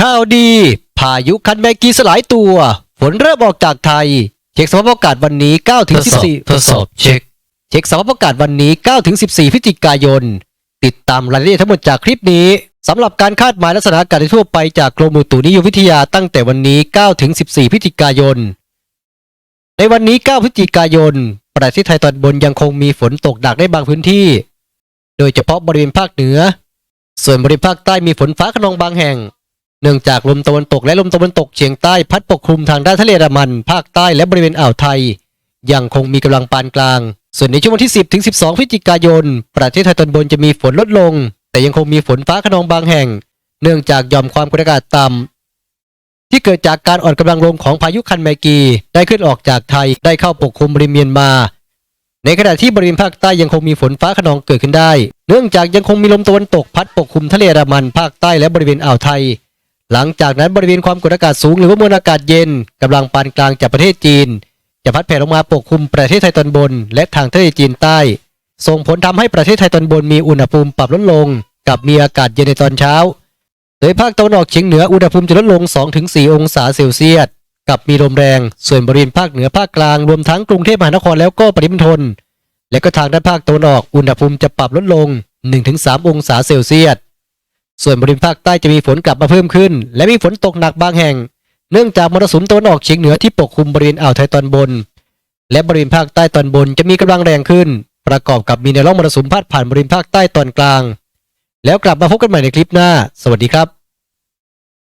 ข่าวดี พายุคันแมกีสลายตัวฝนเริ่มออกจากไทย เช็คสภาพอากาศวันนี้9ถึง14ทดสอบเช็ค เช็คสภาพอากาศวันนี้9ถึง14พฤศจิกายน ติดตามรายละเอียดทั้งหมดจากคลิปนี้สำหรับการคาดหมายลักษณะอากาศทั่วไปจากกรมอุตุนิยมวิทยาตั้งแต่วันนี้9ถึง14พฤศจิกายน ในวันนี้ 9 พฤศจิกายน ประเทศไทยตอนบนยังคงมีฝนตกหนักในบางพื้นที่ โดยเฉพาะบริเวณภาคเหนือ ส่วนบริเวณภาคใต้มีฝนฟ้าขนองบางแห่ง เนื่องจากลมตะวันตกและลมตะวันตกเฉียงใต้พัดปกคลุมทางด้านทะเลอันดามัน ภาคใต้และบริเวณอ่าวไทย ยังคงมีกำลังปานกลาง ส่วนในช่วงวันที่ 10 ถึง 12 พฤศจิกายน ประเทศไทยตอนบนจะมีฝนลดลง แต่ยังคงมีฝนฟ้าขนองบางแห่ง เนื่องจากย่อมความกดอากาศต่ำที่เกิดจากการอ่อนกำลังลงของพายุคันแมกี ได้ขึ้นออกจากไทยได้เข้าปกคลุมบริเวณเมียนมา ในขณะที่บริเวณภาคใต้ยังคงมีฝนฟ้าขนองเกิดขึ้นได้ เนื่องจากยังคงมีลมตะวันตกพัดปกคลุมทะเลอันดามันภาคใต้และบริเวณอ่าวไทย หลังจากนั้นบริเวณความกดอากาศสูงหรือว่ามวลอากาศเย็นกำลังปานกลางจากประเทศจีน จะพัดแผ่ลงมาปกคลุมประเทศไทยตอนบน และทางทะเลจีนใต้ ส่งผลทำให้ประเทศไทยตอนบนมีอุณหภูมิปรับลดลง กับมีอากาศเย็นในตอนเช้า โดยภาคตะวันออกเฉียงเหนืออุณหภูมิจะลดลง 2-4 องศาเซลเซียสกับมีลมแรง ส่วนบริเวณภาคเหนือภาคกลางรวมทั้งกรุงเทพมหานครแล้วก็ปริมณฑลและก็ทางด้านภาคตะวันออกอุณหภูมิจะปรับลดลง 1-3 องศาเซลเซียส ส่วนบริเวณภาคใต้จะมีฝนกลับมาเพิ่มขึ้น และมีฝนตกหนักบางแห่ง เนื่องจากมรสุมตะวันออกเฉียงเหนือที่ปกคลุมบริเวณอ่าวไทยตอนบน และบริเวณภาคใต้ตอนบนจะมีกำลังแรงขึ้น ประกอบกับมีแนวร่องมรสุมพาดผ่านบริเวณภาคใต้ตอนกลาง แล้วกลับมาพบกันใหม่ในคลิปหน้า สวัสดีครับ